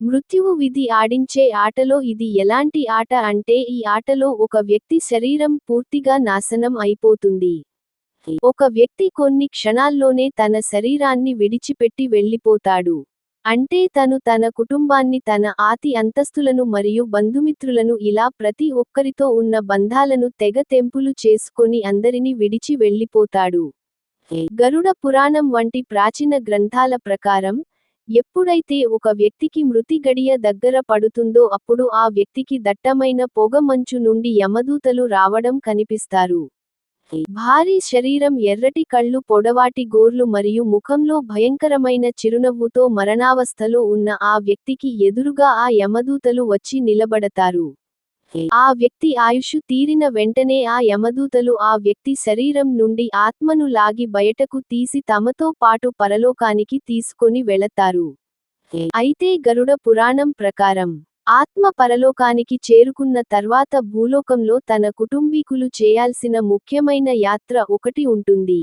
మృత్యువు విధి ఆడించే ఆటలో ఇది ఎలాంటి ఆట అంటే ఈ ఆటలో ఒక వ్యక్తి శరీరం పూర్తిగా నాశనం అయిపోతుంది. ఒక వ్యక్తి కొన్ని క్షణాల్లోనే తన శరీరాన్ని విడిచిపెట్టి వెళ్ళిపోతాడు. అంటే తను తన కుటుంబాన్ని తన ఆతి అంతస్తులను మరియు బంధుమిత్రులను ఇలా ప్రతి ఒక్కరితో ఉన్న బంధాలను తెగ తెంపులు చేసుకొని అందరిని విడిచి వెళ్ళిపోతాడు. గరుడ పురాణం వంటి ప్రాచీన గ్రంథాల ప్రకారం ఎప్పుడైతే ఒక వ్యక్తికి మృతి గడియ దగ్గర పడుతుందో అప్పుడు ఆ వ్యక్తికి దట్టమైన పొగమంచు నుండి యమదూతలు రావడం కనిపిస్తారు. భారీ శరీరం ఎర్రటి కళ్ళు పొడవాటి గోర్లు మరియు ముఖంలో భయంకరమైన చిరునవ్వుతో మరణావస్థలో ఉన్న ఆ వ్యక్తికి ఎదురుగా ఆ యమదూతలు వచ్చి నిలబడతారు. ఆ వ్యక్తి ఆయుషు తీరిన వెంటనే ఆ యమదూతలు ఆ వ్యక్తి శరీరం నుండి ఆత్మను లాగి బయటకు తీసి తమతో పాటు పరలోకానికి తీసుకొని వెళతారు. అయితే గరుడ పురాణం ప్రకారం ఆత్మ పరలోకానికి చేరుకున్న తర్వాత భూలోకంలో తన కుటుంబీకులు చేయాల్సిన ముఖ్యమైన యాత్ర ఒకటి ఉంటుంది.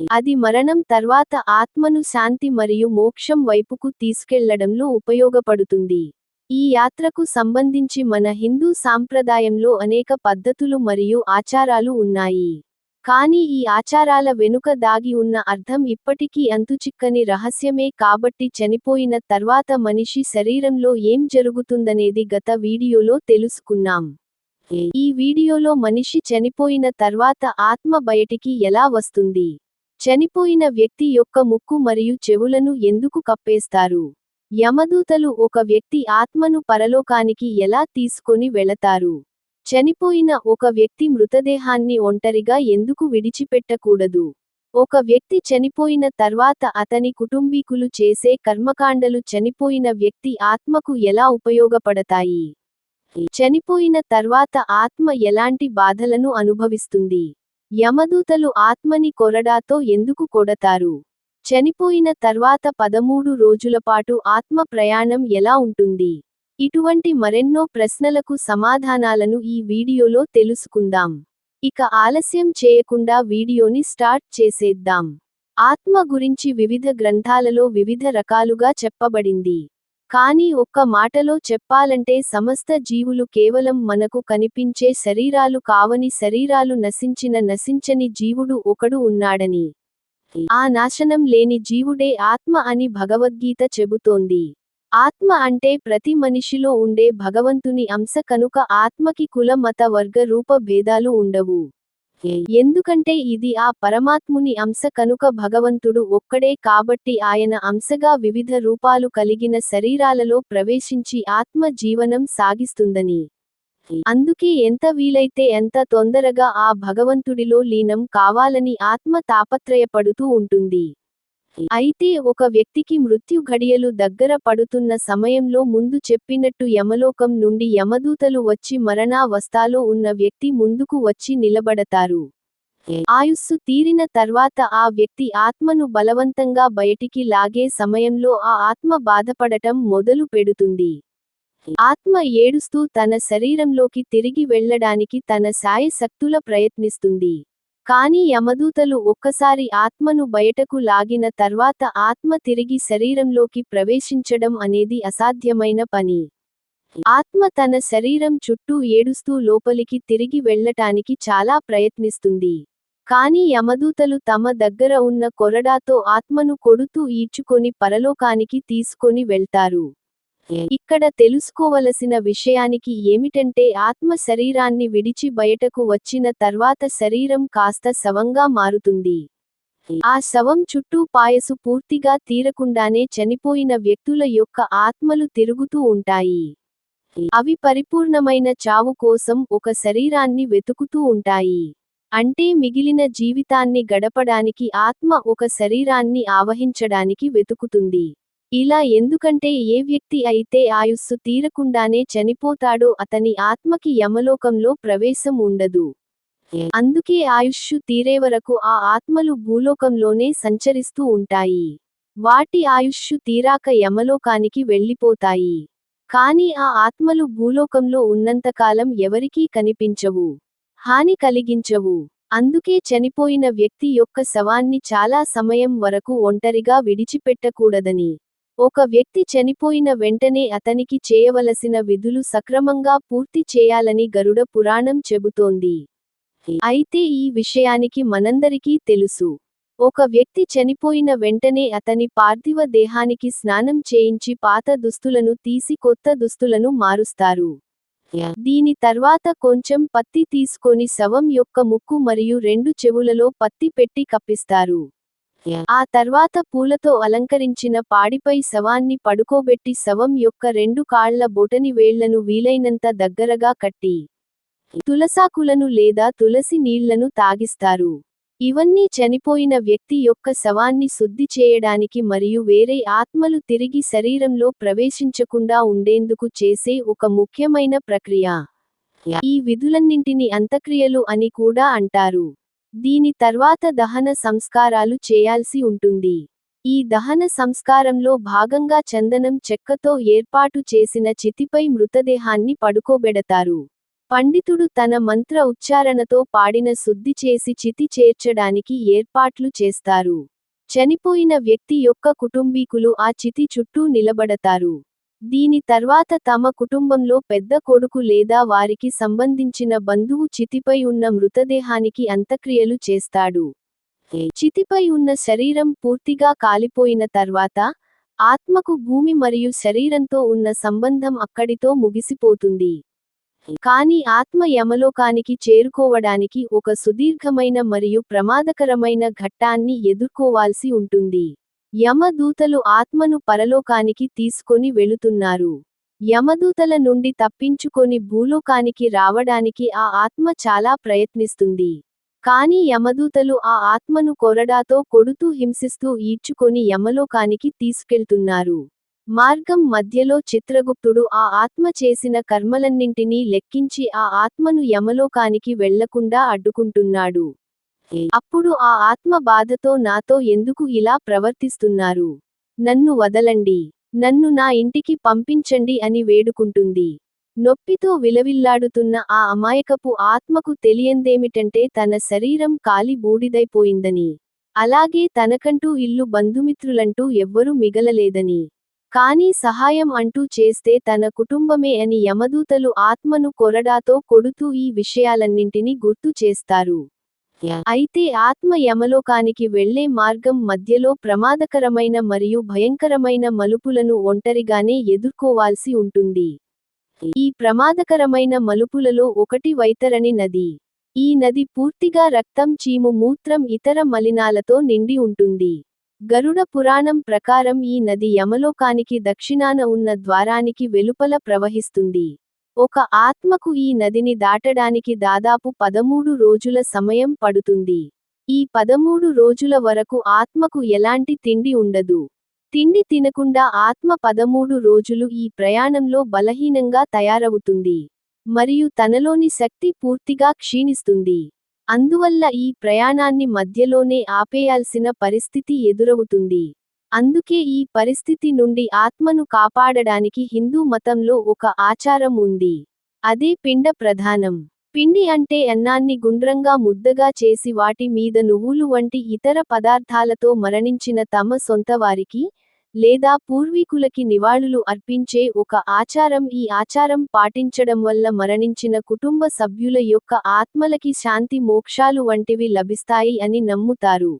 అది మరణం తర్వాత ఆత్మను శాంతి మరియు మోక్షం వైపుకు తీసుకెళ్ళడంలో ఉపయోగపడుతుంది. ఈ యాత్రకు సంబంధించి మన హిందూ సాంప్రదాయంలో అనేక పద్ధతులు మరియు ఆచారాలు ఉన్నాయి. కానీ ఈ ఆచారాల వెనుక దాగి ఉన్న అర్థం ఇప్పటికీ అంతుచిక్కని రహస్యమే కాబట్టి చనిపోయిన తర్వాత మనిషి శరీరంలో ఏం జరుగుతుందనేది గత వీడియోలో తెలుసుకున్నాం. ఈ వీడియోలో మనిషి చనిపోయిన తర్వాత ఆత్మ బయటికి ఎలా వస్తుంది? చనిపోయిన వ్యక్తి యొక్క ముక్కు మరియు చెవులను ఎందుకు కప్పేస్తారు? యమదూతలు ఒక వ్యక్తి ఆత్మను పరలోకానికి ఎలా తీసుకొని వెళతారు? చనిపోయిన ఒక వ్యక్తి మృతదేహాన్ని ఒంటరిగా ఎందుకు విడిచిపెట్టకూడదు? ఒక వ్యక్తి చనిపోయిన తర్వాత అతని కుటుంబీకులు చేసే కర్మకాండలు చనిపోయిన వ్యక్తి ఆత్మకు ఎలా ఉపయోగపడతాయి? చనిపోయిన తర్వాత ఆత్మ ఎలాంటి బాధలను అనుభవిస్తుంది? యమదూతలు ఆత్మని కొరడాతో ఎందుకు కొడతారు? చనిపోయిన తర్వాత పదమూడు రోజులపాటు ఆత్మ ప్రయాణం ఎలా ఉంటుంది? ఇటువంటి మరెన్నో ప్రశ్నలకు సమాధానాలను ఈ వీడియోలో తెలుసుకుందాం. ఇక ఆలస్యం చేయకుండా వీడియోని స్టార్ట్ చేసేద్దాం. ఆత్మ గురించి వివిధ గ్రంథాలలో వివిధ రకాలుగా చెప్పబడింది. కానీ ఒక్క మాటలో చెప్పాలంటే సమస్త జీవులు కేవలం మనకు కనిపించే శరీరాలు కావని శరీరాలు నశించిన నశించని జీవుడు ఒకడు ఉన్నాడని. ఆ నాశనం లేని జీవుడే ఆత్మ అని భగవద్గీత చెబుతోంది. ఆత్మ అంటే ప్రతి మనిషిలో ఉండే భగవంతుని అంశ కనుక ఆత్మకి కుల మత వర్గ రూప భేదాలు ఉండవు. ఎందుకంటే ఇది ఆ పరమాత్ముని అంశ కనుక భగవంతుడు ఒక్కడే కాబట్టి ఆయన అంశగా వివిధ రూపాలు కలిగిన శరీరాలలో ప్రవేశించి ఆత్మ జీవనం సాగిస్తుందని. అందుకే ఎంత వీలైతే ఎంత తొందరగా ఆ భగవంతుడిలో లీనం కావాలని ఆత్మ తాపత్రయపడుతూ ఉంటుంది. అయితే ఒక వ్యక్తికి మృత్యు ఘడియలు దగ్గర పడుతున్న సమయంలో ముందు చెప్పినట్టు యమలోకం నుండి యమదూతలు వచ్చి మరణావస్థలో ఉన్న వ్యక్తి ముందుకు వచ్చి నిలబడతారు. ఆయుస్సు తీరిన తర్వాత ఆ వ్యక్తి ఆత్మను బలవంతంగా బయటికి లాగే సమయంలో ఆ ఆత్మ బాధపడటం మొదలు పెడుతుంది. ఆత్మ ఏడుస్తూ తన శరీరంలోకి తిరిగి వెళ్ళడానికి తన శాయశక్తుల ప్రయత్నిస్తుంది. కాని యమదూతలు ఒక్కసారి ఆత్మను బయటకు లాగిన తర్వాత ఆత్మ తిరిగి శరీరంలోకి ప్రవేశించడం అనేది అసాధ్యమైన పని. ఆత్మ తన శరీరం చుట్టూ ఏడుస్తూ లోపలికి తిరిగి వెళ్ళటానికి చాలా ప్రయత్నిస్తుంది. కాని యమదూతలు తమ దగ్గర ఉన్న కొరడాతో ఆత్మను కొడుతూ ఈడ్చుకొని పరలోకానికి తీసుకొని వెళ్తారు. ఇక్కడ తెలుసుకోవలసిన విషయానికి ఏమిటంటే ఆత్మ శరీరాన్ని విడిచి బయటకు వచ్చిన తర్వాత శరీరం కాస్త శవంగా మారుతుంది. ఆ శవం చుట్టూ పాయసు పూర్తిగా తీరకుండానే చనిపోయిన వ్యక్తుల యొక్క ఆత్మలు తిరుగుతూ ఉంటాయి. అవి పరిపూర్ణమైన చావు కోసం ఒక శరీరాన్ని వెతుకుతూ ఉంటాయి. అంటే మిగిలిన జీవితాన్ని గడపడానికి ఆత్మ ఒక శరీరాన్ని ఆవహించడానికి వెతుకుతుంది. ఇలా ఎందుకంటే ఏ వ్యక్తి అయితే ఆయుస్సు తీరకుండానే చనిపోతాడో అతని ఆత్మకి యమలోకంలో ప్రవేశం ఉండదు. అందుకే ఆయుష్షు తీరే వరకు ఆ ఆత్మలు భూలోకంలోనే సంచరిస్తూ ఉంటాయి. వాటి ఆయుష్షు తీరాక యమలోకానికి వెళ్ళిపోతాయి. కాని ఆ ఆత్మలు భూలోకంలో ఉన్నంతకాలం ఎవరికీ కనిపించవు. హాని కలిగించవు. అందుకే చనిపోయిన వ్యక్తి యొక్క శవాన్ని చాలా సమయం వరకు ఒంటరిగా విడిచిపెట్టకూడదని. ఒక వ్యక్తి చనిపోయిన వెంటనే అతనికి చేయవలసిన విధులు సక్రమంగా పూర్తి చేయాలని గరుడ పురాణం చెబుతోంది. అయితే ఈ విషయానికి మనందరికీ తెలుసు. ఒక వ్యక్తి చనిపోయిన వెంటనే అతని పార్థివ దేహానికి స్నానం చేయించి పాత దుస్తులను తీసి కొత్త దుస్తులను మారుస్తారు. దీని తర్వాత కొంచెం పత్తి తీసుకొని శవం యొక్క ముక్కు మరియు రెండు చెవులలో పత్తి పెట్టి కప్పిస్తారు. ఆ తర్వాత పూలతో అలంకరించిన పాడిపై శవాన్ని పడుకోబెట్టి శవం యొక్క రెండు కాళ్ళ బొటని వేళ్ళను వీలైనంత దగ్గరగా కట్టి తులసాకులను లేదా తులసి నీళ్ళను తాగిస్తారు. ఇవన్నీ చనిపోయిన వ్యక్తి యొక్క శవాన్ని శుద్ధి చేయడానికి మరియు వేరే ఆత్మలు తిరిగి శరీరంలో ప్రవేశించకుండా ఉండేందుకు చేసే ఒక ముఖ్యమైన ప్రక్రియ. ఈ విధులన్నింటిని అంతక్రియలు అని కూడా అంటారు. దీని తర్వాత దహన సంస్కారాలు చేయాల్సి ఉంటుంది. ఈ దహన సంస్కారంలో భాగంగా చందనం చెక్కతో ఏర్పాటు చేసిన చితిపై మృతదేహాన్ని పడుకోబెడతారు. పండితుడు తన మంత్ర ఉచ్చారణతో పాడిన శుద్ధి చేసి చితి చేర్చడానికి ఏర్పాట్లు చేస్తారు. చనిపోయిన వ్యక్తి యొక్క కుటుంబీకులు ఆ చితి చుట్టూ నిలబడతారు. దీని తర్వాత తమ కుటుంబంలో పెద్ద కొడుకు లేదా వారికి సంబంధించిన బంధువు చితిపై ఉన్న మృతదేహానికి అంత్యక్రియలు చేస్తాడు. చితిపై ఉన్న శరీరం పూర్తిగా కాలిపోయిన తర్వాత ఆత్మకు భూమి మరియు శరీరంతో ఉన్న సంబంధం అక్కడితో ముగిసిపోతుంది. కాని ఆత్మ యమలోకానికి చేరుకోవడానికి ఒక సుదీర్ఘమైన మరియు ప్రమాదకరమైన ఘట్టాన్ని ఎదుర్కోవాల్సి ఉంటుంది. యమదూతలు ఆత్మను పరలోకానికి తీసుకొని వెళుతున్నారు. యమదూతల నుండి తప్పించుకొని భూలోకానికి రావడానికి ఆ ఆత్మ చాలా ప్రయత్నిస్తుంది. కాని యమదూతలు ఆ ఆత్మను కొరడాతో కొడుతూ హింసిస్తూ ఈడ్చుకొని యమలోకానికి తీసుకెళ్తున్నారు. మార్గం మధ్యలో చిత్రగుప్తుడు ఆ ఆత్మ చేసిన కర్మలన్నింటినీ లెక్కించి ఆ ఆత్మను యమలోకానికి వెళ్ళకుండా అడ్డుకుంటున్నాడు. అప్పుడు ఆ ఆత్మ బాధతో నాతో ఎందుకు ఇలా ప్రవర్తిస్తున్నారు? నన్ను వదలండి. నన్ను నా ఇంటికి పంపించండి అని వేడుకుంటుంది. నొప్పితో విలవిల్లాడుతున్న ఆ అమాయకపు ఆత్మకు తెలియందేమిటంటే తన శరీరం కాలి బూడిదైపోయిందని. అలాగే తనకంటూ ఇల్లు బంధుమిత్రులంటూ ఎవ్వరూ మిగలలేదని. కానీ సహాయం అంటూ చేస్తే తన కుటుంబమే అని యమదూతలు ఆత్మను కొరడాతో కొడుతూ ఈ విషయాలన్నింటినీ గుర్తు చేస్తారు. అయితే ఆత్మ యమలోకానికి వెళ్ళే మార్గం మధ్యలో ప్రమాదకరమైన మరియు భయంకరమైన మలుపులను ఒంటరిగానే ఎదుర్కోవాల్సి ఉంటుంది. ఈ ప్రమాదకరమైన మలుపులలో ఒకటి వైతరణి నది. ఈ నది పూర్తిగా రక్తం చీము మూత్రం ఇతర మలినాలతో నిండి ఉంటుంది. గరుడ పురాణం ప్రకారం ఈ నది యమలోకానికి దక్షిణాన ఉన్న ద్వారానికి వెలుపల ప్రవహిస్తుంది. ఒక ఆత్మకు ఈ నదిని దాటడానికి దాదాపు పదమూడు రోజుల సమయం పడుతుంది. ఈ పదమూడు రోజుల వరకు ఆత్మకు ఎలాంటి తిండి ఉండదు. తిండి తినకుండా ఆత్మ పదమూడు రోజులు ఈ ప్రయాణంలో బలహీనంగా తయారవుతుంది. మరియు తనలోని శక్తి పూర్తిగా క్షీణిస్తుంది. అందువల్ల ఈ ప్రయాణాన్ని మధ్యలోనే ఆపేయాల్సిన పరిస్థితి ఎదురవుతుంది. అందుకే ఈ పరిస్థితి నుండి ఆత్మను కాపాడడానికి హిందూ మతంలో ఒక ఆచారం ఉంది. అదే పిండ ప్రధానం. పిండి అంటే అన్నాన్ని గుండ్రంగా ముద్దగా చేసి వాటి మీద నువ్వులు వంటి ఇతర పదార్థాలతో మరణించిన తమ సొంతవారికి లేదా పూర్వీకులకి నివాళులు అర్పించే ఒక ఆచారం ఈ ఆచారం పాటించడం వల్ల మరణించిన కుటుంబ సభ్యుల యొక్క ఆత్మలకి శాంతి మోక్షాలు వంటివి లభిస్తాయి అని నమ్ముతారు.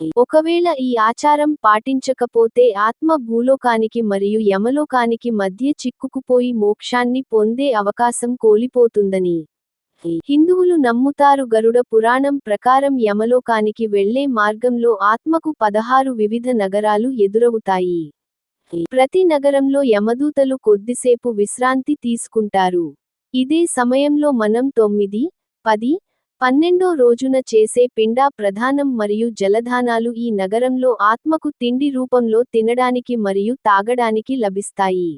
ఒకవేళ ఈ ఆచారం పాటించకపోతే ఆత్మ భూలోకానికి మరియు యమలోకానికి మధ్య చిక్కుకుపోయి మోక్షాన్ని పొందే అవకాశం కోల్పోతుందని హిందువులు నమ్ముతారు. గరుడ పురాణం ప్రకారం యమలోకానికి వెళ్ళే మార్గంలో ఆత్మకు పదహారు వివిధ నగరాలు ఎదురవుతాయి. ప్రతి నగరంలో యమదూతలు కొద్దిసేపు విశ్రాంతి తీసుకుంటారు. ఇదే సమయంలో మనం తొమ్మిది పది పన్నెండో రోజున చేసే పిండా ప్రధానం మరియు జలధానాలు ఈ నగరంలో ఆత్మకు తిండి రూపంలో తినడానికి మరియు తాగడానికి లభిస్తాయి.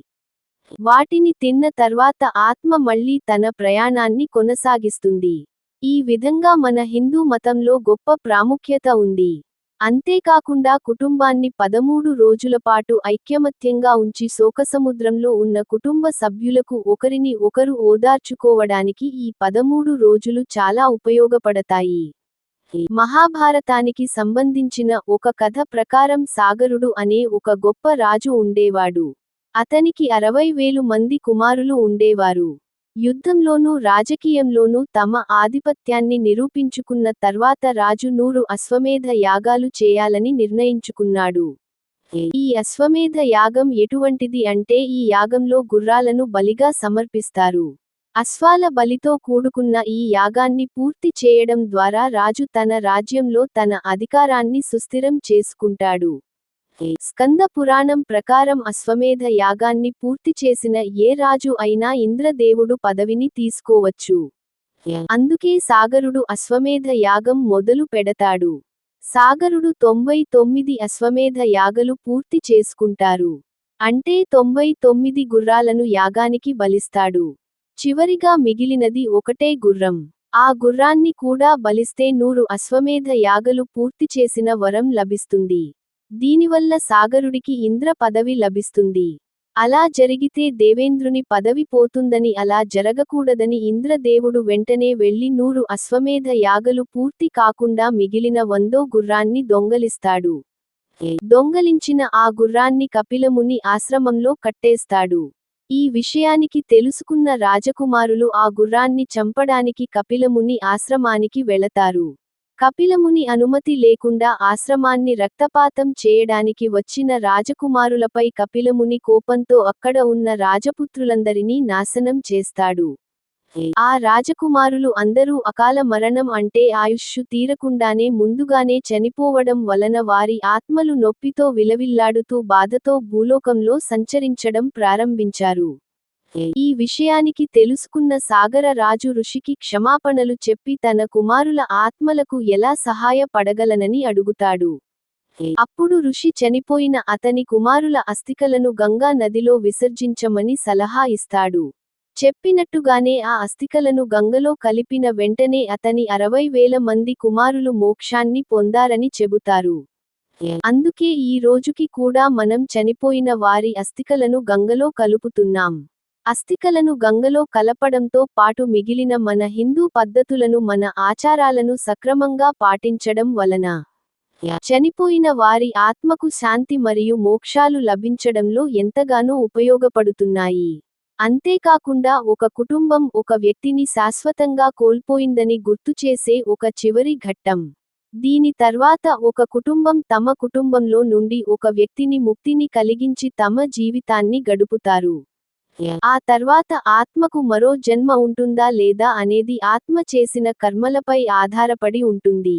వాటిని తిన్న తర్వాత ఆత్మ మళ్ళీ తన ప్రయాణాన్ని కొనసాగిస్తుంది. ఈ విధంగా మన హిందూ మతంలో గొప్ప ప్రాముఖ్యత ఉంది. అంతేకాకుండా కుటుంబాన్ని పదమూడు రోజుల పాటు ఐక్యమత్యంగా ఉంచి శోకసముద్రంలో ఉన్న కుటుంబ సభ్యులకు ఒకరిని ఒకరు ఓదార్చుకోవడానికి ఈ పదమూడు రోజులు చాలా ఉపయోగపడతాయి. మహాభారతానికి సంబంధించిన ఒక కథ ప్రకారం సాగరుడు అనే ఒక గొప్ప రాజు ఉండేవాడు. అతనికి అరవై వేలు మంది కుమారులు ఉండేవారు. యుద్ధంలోనూ రాజకీయంలోనూ తమ ఆధిపత్యాన్ని నిరూపించుకున్న తర్వాత రాజు నూరు అశ్వమేధ యాగాలు చేయాలని నిర్ణయించుకున్నాడు. ఈ అశ్వమేధ యాగం ఎటువంటిది అంటే ఈ యాగంలో గుర్రాలను బలిగా సమర్పిస్తారు. అశ్వాల బలితో కూడుకున్న ఈ యాగాన్ని పూర్తి చేయడం ద్వారా రాజు తన రాజ్యంలో తన అధికారాన్ని సుస్థిరం చేసుకుంటాడు. స్కంద పురాణం ప్రకారం అశ్వమేధ యాగాన్ని పూర్తి చేసిన ఏ రాజు అయినా ఇంద్రదేవుడు పదవిని తీసుకోవచ్చు. అందుకే సాగరుడు అశ్వమేధ యాగం మొదలు పెడతాడు. సాగరుడు తొంభై తొమ్మిది అశ్వమేధ యాగలు పూర్తి చేసుకుంటారు. అంటే తొంభై తొమ్మిది గుర్రాలను యాగానికి బలిస్తాడు. చివరిగా మిగిలినది ఒకటే గుర్రం. ఆ గుర్రాన్ని కూడా బలిస్తే నూరు అశ్వమేధ యాగలు పూర్తి చేసిన వరం లభిస్తుంది. దీనివల్ల సాగరుడికి ఇంద్ర పదవి లభిస్తుంది. అలా జరిగితే దేవేంద్రుని పదవి పోతుందని అలా జరగకూడదని ఇంద్రదేవుడు వెంటనే వెళ్ళి నూరు అశ్వమేధ యాగలు పూర్తి కాకుండా మిగిలిన వందో గుర్రాన్ని దొంగలిస్తాడు. దొంగలించిన ఆ గుర్రాన్ని కపిలముని ఆశ్రమంలో కట్టేస్తాడు. ఈ విషయానికి తెలుసుకున్న రాజకుమారులు ఆ గుర్రాన్ని చంపడానికి కపిలముని ఆశ్రమానికి వెళతారు. కపిలముని అనుమతి లేకుండా ఆశ్రమాన్ని రక్తపాతం చేయడానికి వచ్చిన రాజకుమారులపై కపిలముని కోపంతో అక్కడ ఉన్న రాజపుత్రులందరినీ నాశనం చేస్తాడు. ఆ రాజకుమారులు అందరూ అకాల మరణం అంటే ఆయుష్షు తీరకుండానే ముందుగానే చనిపోవడం వలన వారి ఆత్మలు నొప్పితో విలవిల్లాడుతూ బాధతో భూలోకంలో సంచరించడం ప్రారంభించారు. ఈ విషయానికి తెలుసుకున్న సాగర రాజు ఋషికి క్షమాపణలు చెప్పి తన కుమారుల ఆత్మలకు ఎలా సహాయపడగలనని అడుగుతాడు. అప్పుడు ఋషి చనిపోయిన అతని కుమారుల అస్థికలను గంగా నదిలో విసర్జించమని సలహా ఇస్తాడు. చెప్పినట్టుగానే ఆ అస్థికలను గంగలో కలిపిన వెంటనే అతని అరవై వేల మంది కుమారులు మోక్షాన్ని పొందారని చెబుతారు. అందుకే ఈ రోజుకి కూడా మనం చనిపోయిన వారి అస్థికలను గంగలో కలుపుతున్నాం. అస్థికలను గంగలో కలపడంతో పాటు మిగిలిన మన హిందూ పద్ధతులను మన ఆచారాలను సక్రమంగా పాటించడం వలన చనిపోయిన వారి ఆత్మకు శాంతి మరియు మోక్షాలు లభించడంలో ఎంతగానో ఉపయోగపడుతున్నాయి. అంతేకాకుండా ఒక కుటుంబం ఒక వ్యక్తిని శాశ్వతంగా కోల్పోయిందని గుర్తుచేసే ఒక చివరి ఘట్టం. దీని తర్వాత ఒక కుటుంబం తమ కుటుంబంలో నుండి ఒక వ్యక్తిని ముక్తిని కలిగించి తమ జీవితాన్ని గడుపుతారు. ఆ తర్వాత ఆత్మకు మరో జన్మ ఉంటుందా లేదా అనేది ఆత్మ చేసిన కర్మలపై ఆధారపడి ఉంటుంది.